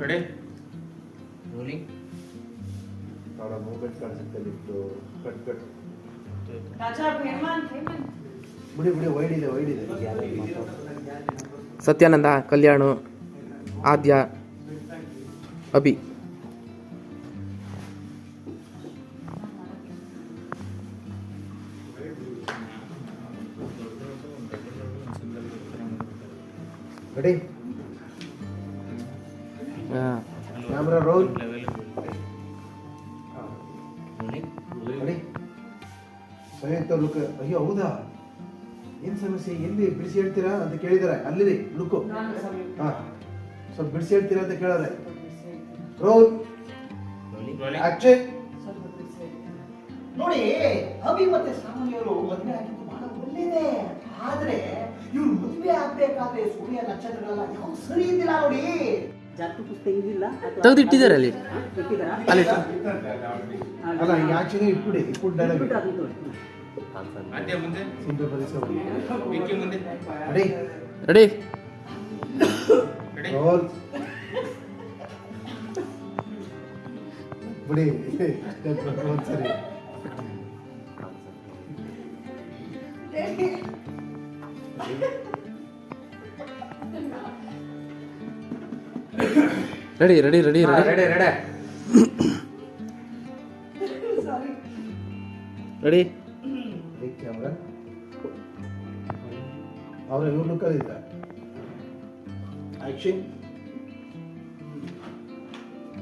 Ready rolling ಅವರ movement ಕಾಣಿಸುತ್ತೆ lift cut cut ಬಿಡಿ ಬಿಡಿ ವೈಡ್ ಇದೆ ವೈಡ್ ಇದೆ. Satyananda Kalyan Aadya Abhi. Ready camera roll Samyuktha look ಅಯ್ಯೋ ಹೌದಾ? ಏನ್ ಸಮಸ್ಯೆ? ಎಲ್ಲಿ ಬಿಡಿಸಿ ಹೇಳ್ತೀರಾ ಅಂತ ಕೇಳಿದಾರೆ. ಅಲ್ಲಿ ಲುಕ್ಕು ಹಾ. ಸ್ವಲ್ಪ ಬಿಡಿಸಿ ಹೇಳ್ತೀರಾ ಅಂತ ಕೇಳಾರೆ ರೋಲ್ ಆಕ್ಷನ್ ನೋಡಿ ಅಭಿ ಮತ್ತೆ ಸಾಮಾನ್ಯರು ಮದುವೆ ಆಗಿದ್ದು ಬಹಳ ಒಳ್ಳೇದೇ. ಆದ್ರೆ ಇವ್ರು ಮದುವೆ ಆಗ್ಬೇಕಾದ್ರೆ ಸೂರ್ಯ ನಕ್ಷತ್ರಗಳೆಲ್ಲ ಯಾವ ಸರಿ ಇದ್ದಿಲ್ಲ ನೋಡಿ. ಜಾತಕ ಪುಸ್ತಕ ಇದಿಲ್ಲ ತೆಗೆದಿಟ್ಟಿದ್ದಾರೆ ಅಲ್ಲಿ ಅಲ್ಲಿ ಅಲ್ಲ ಈ ಆಕ್ಷನ್ ಇಟ್ಬಿಡಿ ಇಟ್ಬಿಟ್ಟು ಡೈಲಾಗ್ ಆದ್ಯ ಮುಂದೆ. ಸಿಂಪಲ್ ಪರಿಸರ ವಿಕ್ಕಿ ಮುಂದೆ. ರೆಡಿ ರೆಡಿ ರೆಡಿ ರೋಲ್ ಬಿಡಿ ಒಂದ್ಸರಿ. Ready ready ready ready ready ready camera ಅವ್ರ ಇವ್ರ ಲುಕ್ಕಲ್ಲಿ ಇದ್ದ ಆಕ್ಷನ್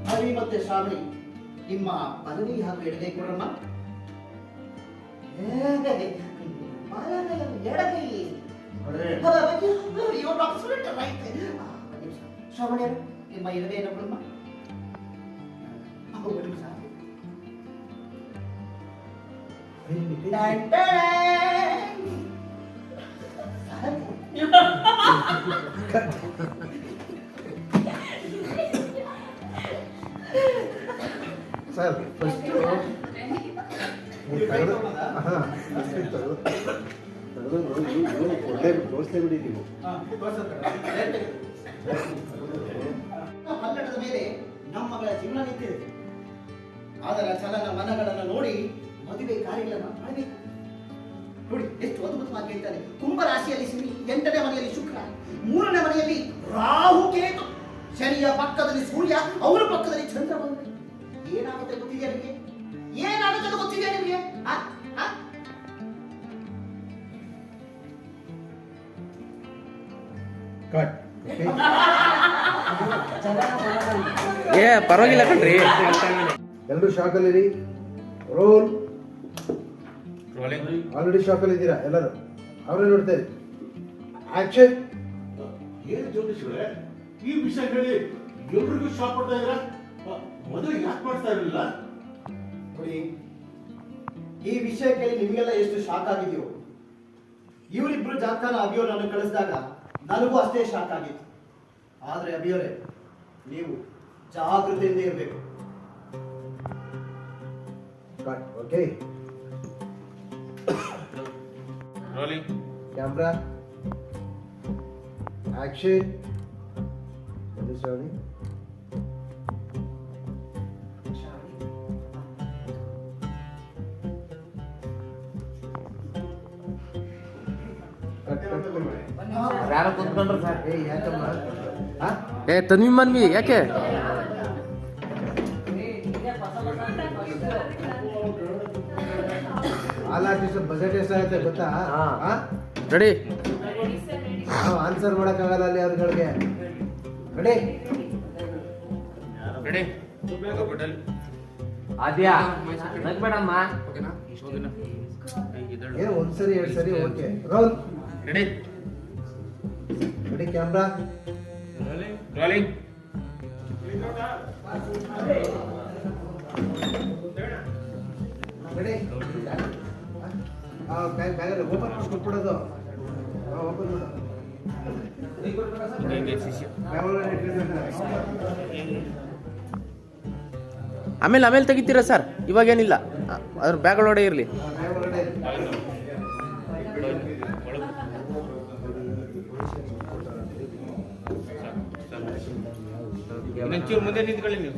ಹರಿ ಮತ್ತೆ ಶ್ರಾವಣಿ ನಿಮ್ಮ ಪದವಿ ಹಾಗೂ ಎಡಗೈ ಕೊಡಮ್ಮ ಎಡಗೈ ಶ್ರಾವಣಿ ನಿಮ್ಮ ಎಡಗೈ ಕೊಡಮ್ಮ ಅಬ್ಬಾ, ಒಂದು ನಿಮಿಷ. Tan tan. ಸರ್ ಫಸ್ಟ್ ಒಳ್ಳೆ ತೋರಿಸ್ಲೇ ಕನ್ನಡದ ಮೇಲೆ ನಮ್ಮಗಳ ಜೀವನ ನಿಂತಿದೆ. ಅದರ ಚಲನ ಮನಗಳನ್ನು ನೋಡಿ ಮದುವೆ ಕಾರ್ಯಗಳನ್ನು ಮಾಡಬೇಕು. ನೋಡಿ ಎಷ್ಟು ಅದ್ಭುತವಾಗಿ ಹೇಳ್ತಾರೆ ಕುಂಭ ರಾಶಿಯಲ್ಲಿ ಶನಿ ಎಂಟನೇ ಮನೆಯಲ್ಲಿ ಶುಕ್ರ ಮೂರನೇ ಮನೆಯಲ್ಲಿ ರಾಹು ಕೇತು. ಶನಿಯ ಪಕ್ಕದಲ್ಲಿ ಸೂರ್ಯ ಅವರ ಪಕ್ಕದಲ್ಲಿ ಚಂದ್ರ ಬಂದ ಏನಾಗುತ್ತೆ ಗೊತ್ತಿದೆಯಾ ನಿಮಗೆ? ಏನಾಗುತ್ತೆ ಗೊತ್ತಿದೆಯಾ ನಿಮಗೆ? ಕಟ್ ಏ ಪರವಾಗಿಲ್ಲ ಕಣ್ರಿ. ಎಲ್ಲರೂ ಶಾಕಲ್ಲಿರಿ ರೋಲ್. ಆಲ್ರೆಡಿ ಶಾಕಲ್ಲಿ ಇದ್ದೀರಾ? ಎಲ್ಲರೂ? ಅವರೇ ನೋಡ್ತಾ ಇರಿ. ಆಕ್ಷನ್ ಏನು ಈ ವಿಷಯ ಕೇಳಿ ಎಲ್ರಿಗೂ ಶಾಕ್ ಕೊಡ್ತಾ ಇದ್ರ ಮೊದಲು ಯಾಕೆ ಮಾಡ್ತಾ ಇರಲಿಲ್ಲ? ನೋಡಿ ಈ ವಿಷಯ ಕೇಳಿ ನಿಮಗೆಲ್ಲ ಎಷ್ಟು ಶಾಕ್ ಆಗಿದೆಯೋ. ಇವರಿಬ್ರು ಜಾತಕನ ಅಭಿಯೋ ನಾನು ಕಳಿಸಿದಾಗ ನನಗೂ ಅಷ್ಟೇ ಶಾಕ್ ಆಗಿತ್ತು. ಆದ್ರೆ ಅಭಿಯವರೇ ನೀವು ಜಾಗೃತಿಯಿಂದ ಇರಬೇಕು. Cut okay rolling camera action Shravani cut cut ಯಾರು ಕುತ್ಕೊಂಡ್ರು ಸರ್ ಏ ಯಾಕಮ್ಮ? ಹಾ ಏ ತನ್ವಿ ಮನ್ವಿ ಯಾಕೆ? ಆಲ್ ಆರ್ಟಿಸ್ಟ್ ಬಜೆಟ್ ಎಷ್ಟಾಗುತ್ತೆ ಗೊತ್ತಾ? ಹಾ. ಹಾ? ರೆಡಿ ನಾವು ಆನ್ಸರ್ ಮಾಡೋಕ್ಕಾಗಲ್ಲ ಅಲ್ಲಿ ಅವ್ರಗಳಿಗೆ. Ready ready Aadya? ನಗ್ಬೇಡಮ್ಮ. ಓಕೆನಾ? ಓಕೆನಾ ಇದಳು ಒಂದು ಒಂದ್ಸರಿ ಎರಡು ಸರಿ okay. Roll ready ready camera rolling ready ಆ ಬ್ಯಾಗ್ ಬ್ಯಾಗಲ್ಲಿ ಓಪನ್ ಮಾಡಿ ಕೊಟ್ಬಿಡೋದು ಹಾಂ ಓಪನ್ ಮಾಡು ಹಿಂಗೆ ಶಿಷ್ಯ ಬ್ಯಾಗ್ ಒಳಗಡೆ ಇಟ್ಟಿರ್ತಾರೆ. ಆಮೇಲೆ ಆಮೇಲೆ ತೆಗಿತೀರಾ ಸರ್ ಇವಾಗೇನಿಲ್ಲ ಅ- ಅದ್ರ ಬ್ಯಾಗ್ ಒಳಗಡೆ ಇರಲಿ ಇನ್ನೊಂಚೂರು ಮುಂದೆ ನಿಂತ್ಕೊಳ್ಳಿ ನೀವು.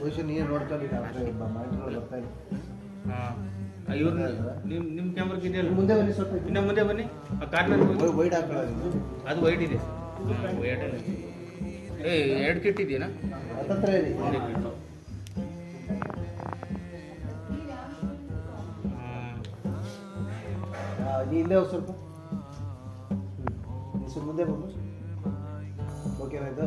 ಬಹುಶಃ ನೀನು ನೋಡ್ತಾ ಬರ್ತಾ ಇಲ್ಲ ಹಾಂ ಇವ್ರು ನಿಮ್ಮ ನಿಮ್ಮ ಕ್ಯಾಮ್ರಾಗೆ ಇದೆಯಲ್ಲ ಮುಂದೆ ಬನ್ನಿ ಸ್ವಲ್ಪ ಇನ್ನ ಮುಂದೆ ಬನ್ನಿ. ಆ ಕಾರ್ನರ್ ವೈಡ್ ಹಾಕೊಳ್ಳೋದು ಅದು ವೈಟ್ ಇದೆ. ವೈಟ್ ಏ ಎರಡು ಕಿಟ್ ಇದೆಯಾ ಹತ್ತತ್ರ ಇರಿ ಒಂದು ಕಿಟ್ ನೀ ಹಿಂದೆ ಹೋಗಿ ಸ್ವಲ್ಪ. ಮುಂದೆ ಬಂದು ಓಕೆನಾ ಇದು